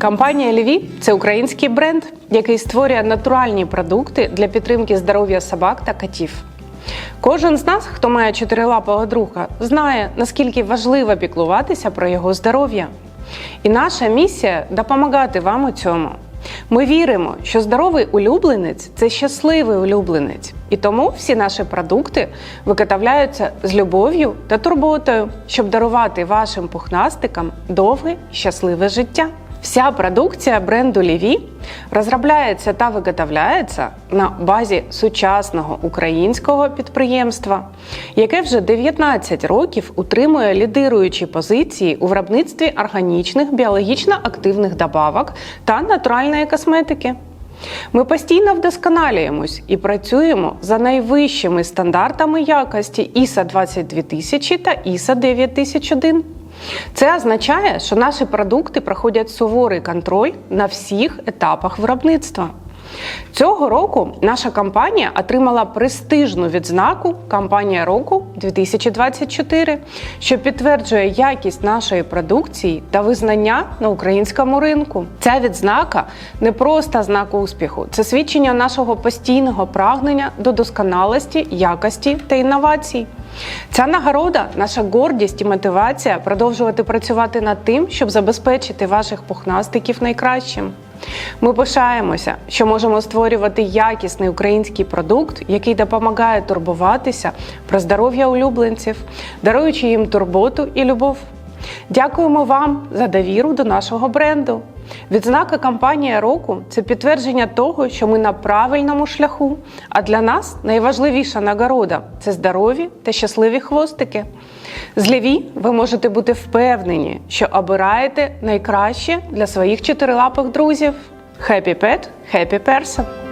Компанія Ліві це український бренд, який створює натуральні продукти для підтримки здоров'я собак та котів. Кожен з нас, хто має чотирилапого друга, знає, наскільки важливо піклуватися про його здоров'я. І наша місія допомагати вам у цьому. Ми віримо, що здоровий улюбленець це щасливий улюбленець, і тому всі наші продукти виготовляються з любов'ю та турботою, щоб дарувати вашим пухнастикам довге щасливе життя. Вся продукція бренду Ліві розробляється та виготовляється на базі сучасного українського підприємства, яке вже 19 років утримує лідируючі позиції у виробництві органічних біологічно активних добавок та натуральної косметики. Ми постійно вдосконалюємось і працюємо за найвищими стандартами якості ISO 22000 та ISO 9001. Це означає, що наші продукти проходять суворий контроль на всіх етапах виробництва. Цього року наша компанія отримала престижну відзнаку Компанія року 2024, що підтверджує якість нашої продукції та визнання на українському ринку. Ця відзнака не просто знак успіху, це свідчення нашого постійного прагнення до досконалості, якості та інновацій. Ця нагорода наша гордість і мотивація продовжувати працювати над тим, щоб забезпечити ваших пухнастиків найкращим. Ми пишаємося, що можемо створювати якісний український продукт, який допомагає турбуватися про здоров'я улюбленців, даруючи їм турботу і любов. Дякуємо вам за довіру до нашого бренду. Відзнака компанія року це підтвердження того, що ми на правильному шляху. А для нас найважливіша нагорода це здорові та щасливі хвостики. З Ліві ви можете бути впевнені, що обираєте найкраще для своїх чотирилапих друзів. Happy Pet, Happy Person!